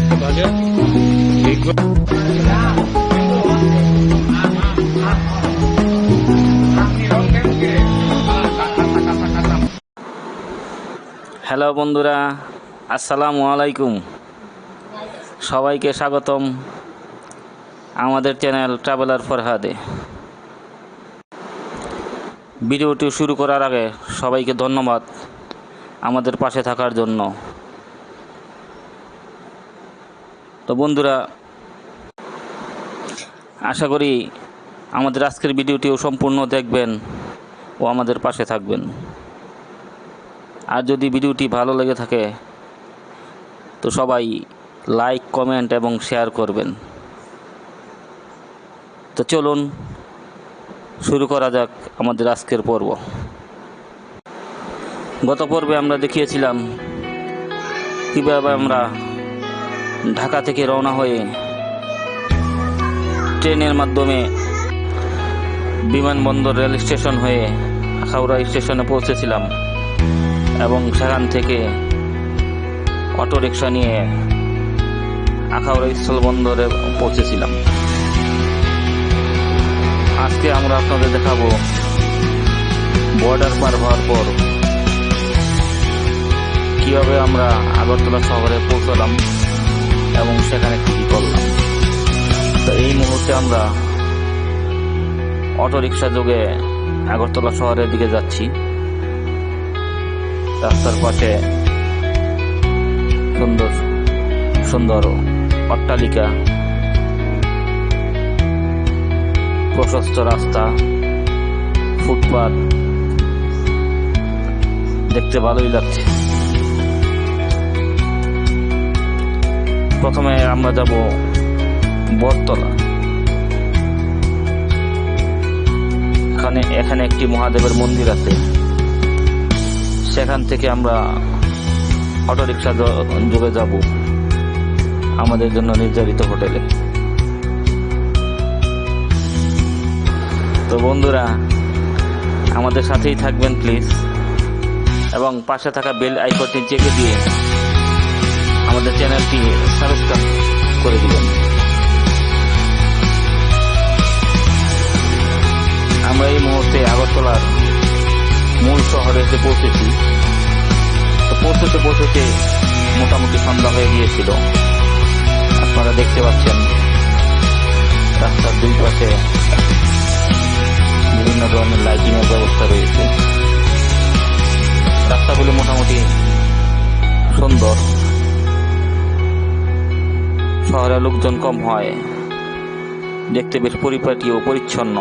একটা হ্যালো বন্ধুরা, আসসালামু আলাইকুম। সবাইকে স্বাগতম আমাদের চ্যানেল ট্রাভেলার ফরহাদে। ভিডিওটি শুরু করার আগে সবাইকে ধন্যবাদ আমাদের পাশে থাকার জন্য। তো বন্ধুরা, আশা করি আমাদের আজকের ভিডিওটিও সম্পূর্ণ দেখবেন ও আমাদের পাশে থাকবেন। আর যদি ভিডিওটি ভালো লেগে থাকে, তো সবাই লাইক, কমেন্ট এবং শেয়ার করবেন। তো চলুন, শুরু করা যাক আমাদের আজকের পর্ব। গত পর্বে আমরা দেখিয়েছিলাম কীভাবে আমরা ঢাকা থেকে রওনা হয়ে ট্রেনের মাধ্যমে বিমানবন্দর রেল স্টেশন হয়ে হাওড়া স্টেশনে পৌঁছেছিলাম এবং সেখান থেকে অটো রিক্সা নিয়ে আখাউড়া স্থলবন্দরে পৌঁছেছিলাম। আজকে আমরা আপনাদের দেখাবো বর্ডার পার হওয়ার পর কীভাবে আমরা আগরতলা শহরে পৌঁছলাম। এবং সেখানে কী করলাম তো এই মুহূর্তে আমরা অটোরিকশা যোগে আগরতলা শহরের দিকে যাচ্ছি। রাস্তার পাশে সুন্দর সুন্দর অট্টালিকা, প্রশস্ত রাস্তা, ফুটপাত। দেখতে ভালোই লাগছে। প্রথমে আমরা যাব বটতলা। এখানে এখানে একটি মহাদেবের মন্দির আছে। সেখান থেকে আমরা অটোরিকশা যোগে যাব আমাদের জন্য নির্ধারিত হোটেলে। তো বন্ধুরা, আমাদের সাথেই থাকবেন, প্লিজ। এবং পাশে থাকা বেল আইকনটি চেপে দিয়ে আমাদের চ্যানেলটি সাবস্ক্রাইব করে দিবেন। আমরা এই মুহূর্তে আগরতলার মূল শহরে এসে পৌঁছেছি পৌঁছতে পৌঁছতে মোটামুটি সন্ধ্যা হয়ে গিয়েছিল। আপনারা দেখতে পাচ্ছেন রাস্তার দুই পাশে বিভিন্ন ধরনের লাইটিং এর ব্যবস্থা রয়েছে। রাস্তাগুলি মোটামুটি সুন্দর। শহরে লোকজন কম হয়। দেখতে বেশ পরিপাটি ও পরিচ্ছন্ন।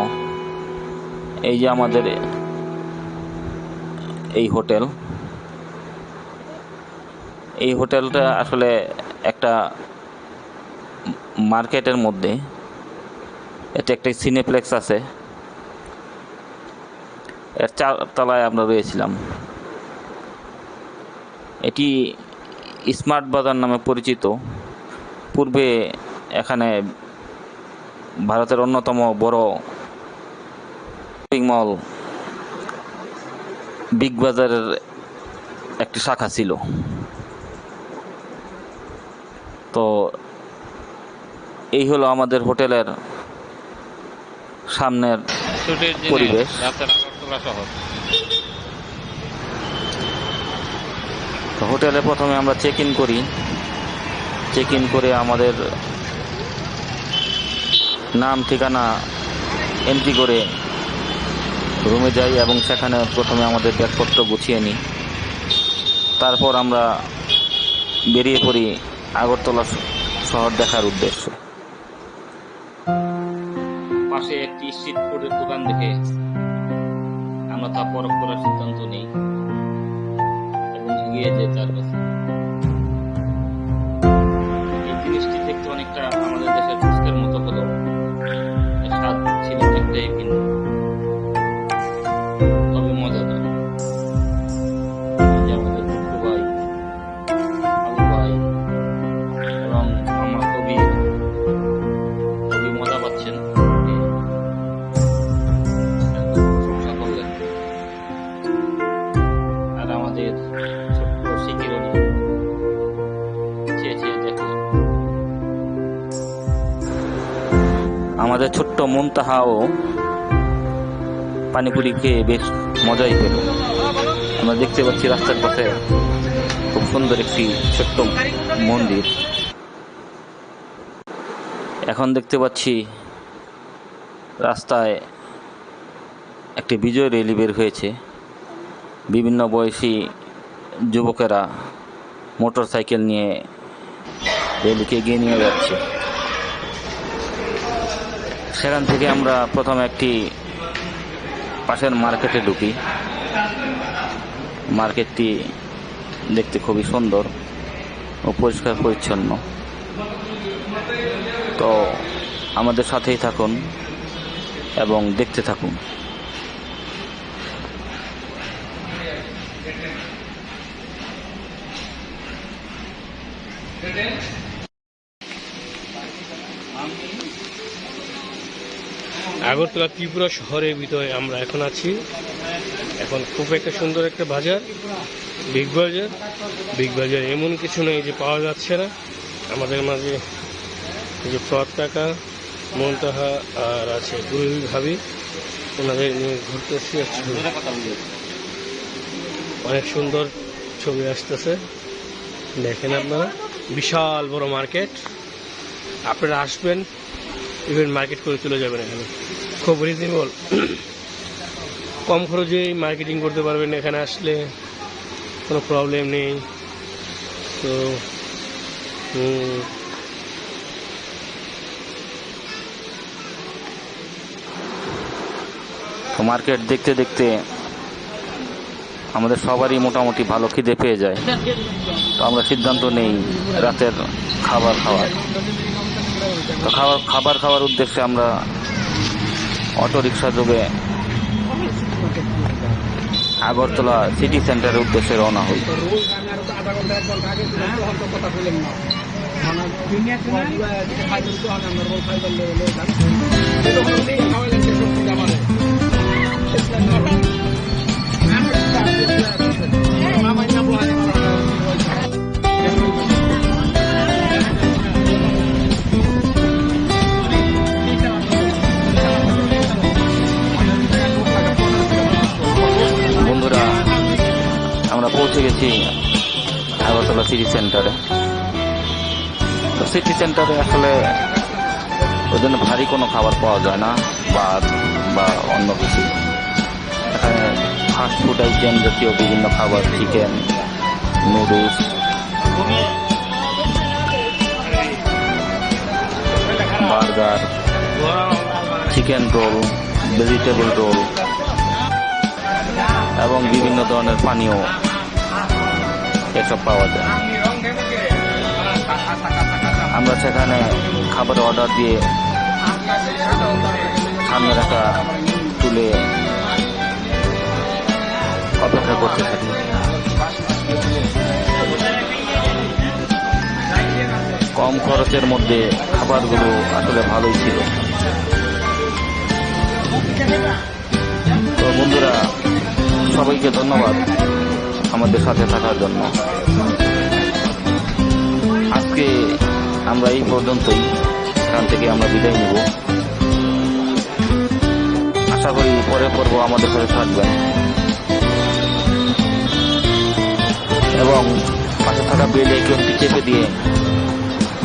এই যে আমাদের এই হোটেল। এই হোটেলটা আসলে একটা মার্কেটের মধ্যে। এটা একটা সিনেপ্লেক্স আছে। এর চারতলায় আমরা রয়েছিলাম। এটি স্মার্ট বাজার নামে পরিচিত। পূর্বে এখানে ভারতের অন্যতম বড় শপিং মল বিগ বাজারের একটি শাখা ছিল। তো এই হলো আমাদের হোটেলের সামনের পরিবেশ। তো হোটেলে প্রথমে আমরা চেক ইন করি। চেক ইন করে আমাদের নাম, ঠিকানা এন্ট্রি করে রুমে যাই এবং সেখানে প্রথমে আমাদের ব্যাগপত্র গুছিয়ে নিই। তারপর আমরা বেরিয়ে পড়ি আগরতলা শহর দেখার উদ্দেশ্যে। পাশে একটি স্ট্রিট ফুডের দোকান দেখে আমরা তা পরখ করার সিদ্ধান্ত নিই। এবং এগিয়ে যাই তার আমাদের ছোট্ট মুনতাহাও পানিপুরি খেয়ে বেশ মজাই পেল। আমরা দেখতে পাচ্ছি রাস্তার পাশে সুন্দর একটি ছোট্ট মন্দির। এখন দেখতে পাচ্ছি রাস্তায় একটি বিজয় র্যালি বের হয়েছে। বিভিন্ন বয়সী যুবকেরা মোটর সাইকেল নিয়ে র্যালিকে এগিয়ে নিয়ে যাচ্ছে। সেখান থেকে আমরা প্রথম একটি পাশের মার্কেটে ঢুকি। মার্কেটটি দেখতে খুবই সুন্দর ও পরিষ্কার পরিচ্ছন্ন। তো আমাদের সাথেই থাকুন এবং দেখতে থাকুন। আগরতলা ত্রিপুরা শহরের ভিতরে আমরা এখন আছি। এখন খুব একটা সুন্দর একটা বাজার, বিগ বাজার। বিগ বাজার এমন কিছু নেই যে পাওয়া যাচ্ছে না। আমাদের মাঝে যে পতাকা মন্তাহা আর আছে গুরু ভাবি। ওনাদের নিয়ে ঘুরতে অনেক সুন্দর ছবি আসতেছে। দেখেন আপনারা, বিশাল বড় মার্কেট। আপনারা আসবেন ইভেন্ট মার্কেট করে চলে যাবেন এখানে। খুব রিজনেবল কম খরচে মার্কেটিং করতে পারবেন এখানে আসলে। কোনো প্রবলেম নেই। তো তো মার্কেট দেখতে দেখতে আমাদের সবারই মোটামুটি ভালো খিদে পেয়ে যায়। তো আমরা সিদ্ধান্ত নেই রাতের খাবার খাওয়ার। তো খাবার খাবার খাওয়ার উদ্দেশ্যে আমরা অটো রিক্সা যোগে আগরতলা সিটি সেন্টারের উদ্দেশ্যে রওনা হই। বন্ধুরা পৌঁছে গেছি আগরতলা সিটি সেন্টারে তো সিটি সেন্টারে আসলে ওই জন্য ভারী কোনো খাবার পাওয়া যায় না, ভাত বা অন্য কিছু। এখানে ফাস্ট ফুড আইটেম জাতীয় বিভিন্ন খাবার chicken noodles burger chicken roll vegetable roll এবং বিভিন্ন ধরনের পানীয় এসব পাওয়া যায়। আমরা সেখানে খাবার অর্ডার দিয়ে সামনে রাখা তুলে অপেক্ষা করতে থাকি। কম খরচের মধ্যে খাবারগুলো আসলে ভালোই ছিল। তো বন্ধুরা, সবাইকে ধন্যবাদ। আমাদের সাথে থাকার জন্য। আজকে আমরা এই পর্যন্তই। এখান থেকে আমরা বিদায় নেব। আশা করি পরে পর্ব আমাদের সাথে থাকবেন। এবং পাশে থাকা বেল আইকনটি চেপে দিয়ে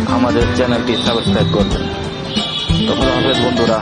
আমাদের চ্যানেলটি সাবস্ক্রাইব করবেন। তো খোদা হাফেজ বন্ধুরা